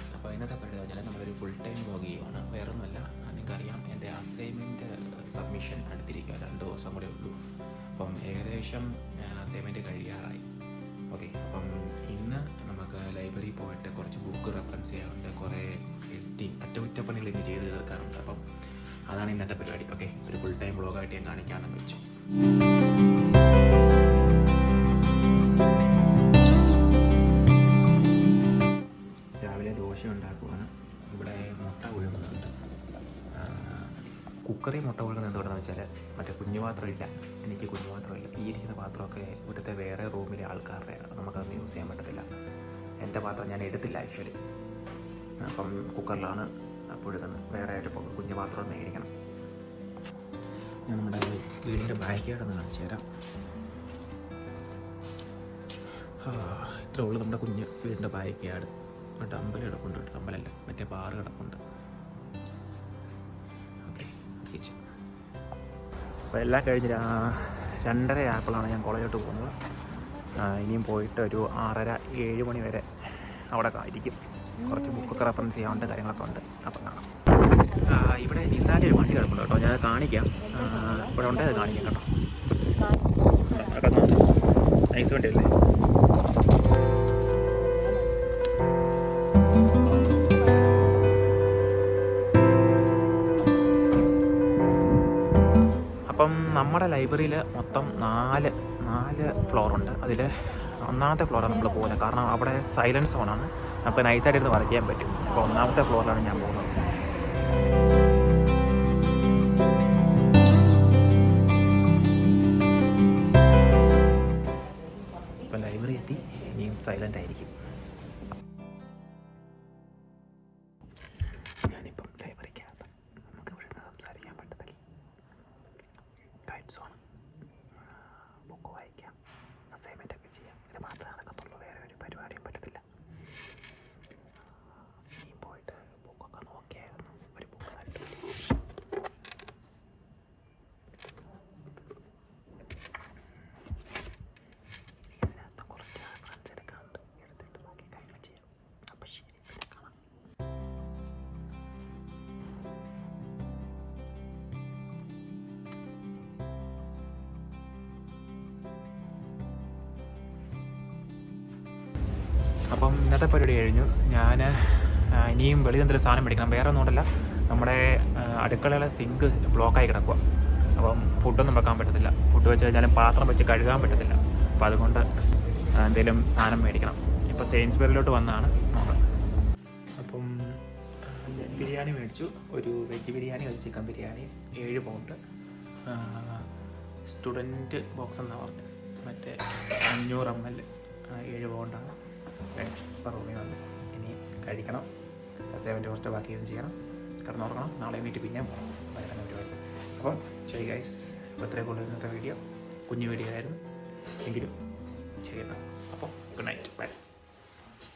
Guys അപ്പോൾ ഇന്നത്തെ പരിപാടി പറഞ്ഞാൽ നമ്മളൊരു ഫുൾ ടൈം വ്ലോഗ് ചെയ്യുവാണ്. വേറെ ഒന്നുമല്ല നിങ്ങൾക്കറിയാം എന്റെ അസൈൻമെന്റ് സബ്മിഷൻ അടുത്തിരിക്കുക. രണ്ട് ദിവസം കൂടെ ഉള്ളൂ. അപ്പം ഏകദേശം അസൈൻമെന്റ് കഴിയാറായി. ഓക്കെ അപ്പം ഇന്ന് നമുക്ക് ലൈബ്രറി പോയിട്ട് കുറച്ച് ബുക്ക് റെഫറൻസ് ചെയ്യാറുണ്ട്. കുറേ എഡിറ്റിംഗ് അറ്റകുറ്റപ്പണികൾ ഇന്ന് ചെയ്ത് തീർക്കാറുണ്ട്. അപ്പം അതാണ് ഇന്നത്തെ പരിപാടി. ഓക്കെ ഒരു ഫുൾ ടൈം ബ്ലോഗായിട്ട് ഞാൻ കാണിക്കാമെന്ന് വെച്ചു. കുക്കറിൽ മുട്ട പുഴുങ്ങുന്നത് എന്തുകൊണ്ടാണെന്ന് വെച്ചാൽ മറ്റേ കുഞ്ഞു പാത്രമില്ല. എനിക്ക് കുഞ്ഞു പാത്രമില്ല. ഈ ഇരിക്കുന്ന പാത്രമൊക്കെ ഇവിടുത്തെ വേറെ റൂമിലെ ആൾക്കാരുടെ നമുക്കതൊന്നും യൂസ് ചെയ്യാൻ പറ്റത്തില്ല. എന്റെ പാത്രം ഞാൻ എടുത്തില്ല ആക്ച്വലി അപ്പം കുക്കറിലാണ് പുഴുകുന്നത് വേറെ ഒരു കുഞ്ഞു പാത്രം മേടിക്കണം. ഞാൻ നമ്മുടെ വീടിന്റെ ബാക്കിയായിട്ടൊന്ന് കാണിച്ചു തരാം. ഇത്രേ നമ്മുടെ കുഞ്ഞ് വീടിന്റെ ബാക്കിയാട് മറ്റേ അമ്പലം കിടപ്പുണ്ട് അമ്പലമല്ല മറ്റേ ബാറ് കിടപ്പുണ്ട്. അപ്പോൾ എല്ലാം കഴിഞ്ഞ് രണ്ടര ആയപ്പോഴാണ് ഞാൻ കോളേജിലോട്ട് പോകുന്നത്. ഇനിയും പോയിട്ട് ഒരു ആറര ഏഴ് മണി വരെ അവിടെ ആയിരിക്കും കുറച്ച് ബുക്കൊക്കെ റെഫറൻസ് ചെയ്യാനുണ്ട് കാര്യങ്ങളൊക്കെ ഉണ്ട്. അപ്പം കാണാം. ഇവിടെ നിസാന്റെ ഒരു വണ്ടി കിടപ്പുണ്ട് കേട്ടോ. ഞാൻ കാണിക്കാം. ഇവിടെ ഉണ്ട് കാണിക്കാം കേട്ടോ. നൈസ് വണ്ടിയല്ലേ? നമ്മുടെ ലൈബ്രറിയിൽ മൊത്തം നാല് നാല് ഫ്ലോറുണ്ട് അതിൽ ഒന്നാമത്തെ ഫ്ലോറാണ് നമ്മൾ പോകുന്നത്. കാരണം അവിടെ സൈലൻസ് സോണാണ് നമുക്ക് നൈസായിട്ട് ഇരുന്ന് വർക്ക് ചെയ്യാൻ പറ്റും. അപ്പോൾ ഒന്നാമത്തെ ഫ്ലോറിലാണ് ഞാൻ പോകുന്നത്. ഇപ്പം ലൈബ്രറി എത്തി. ഇനിയും സൈലന്റ് ആയിരിക്കും. അപ്പം ഇന്നത്തെ പരിപാടി കഴിഞ്ഞു. ഞാൻ ഇനിയും വെളിയിൽ സാധനം മേടിക്കണം. വേറെ ഒന്നുകൊണ്ടല്ല നമ്മുടെ അടുക്കളയിലെ സിങ്ക് ബ്ലോക്കായി കിടക്കുക അപ്പം ഫുഡൊന്നും വെക്കാൻ പറ്റത്തില്ല. ഫുഡ് വെച്ച് കഴിഞ്ഞാലും പാത്രം വെച്ച് കഴുകാൻ പറ്റത്തില്ല. അപ്പം അതുകൊണ്ട് എന്തെങ്കിലും സാധനം മേടിക്കണം. ഇപ്പോൾ സെയിൻസ്ബറിലോട്ട് വന്നാണ് നോക്കാം അപ്പം ബിരിയാണി മേടിച്ചു. ഒരു വെജ് ബിരിയാണി ഒരു ചിക്കൻ ബിരിയാണി ഏഴ് പൗണ്ട് സ്റ്റുഡന്റ് ബോക്സ് എന്നാണ് പറഞ്ഞത് മറ്റേ അഞ്ഞൂറ് എം എൽ ഏഴ് പൗണ്ടാണ് മേടിച്ചു ഇപ്പോൾ റൂമിൽ വന്നു ഇനി കഴിക്കണം. സെവൻ ടോസ്റ്റ് ബാക്കി ഇരുന്ന് ചെയ്യണം. കിടന്നുറങ്ങണം. നാളെ വീട്ടിൽ പിന്നെ പോകണം വൈകുന്നേരം പരിപാടി. അപ്പം ശരി ഗൈസ് അപ്പോൾ ഇത്രയും കൂടുതൽ ഇന്നത്തെ വീഡിയോ കുഞ്ഞു വീഡിയോ ആയിരുന്നു. എങ്കിലും ചെയ്യണം. അപ്പോൾ ഗുഡ് നൈറ്റ് ബൈ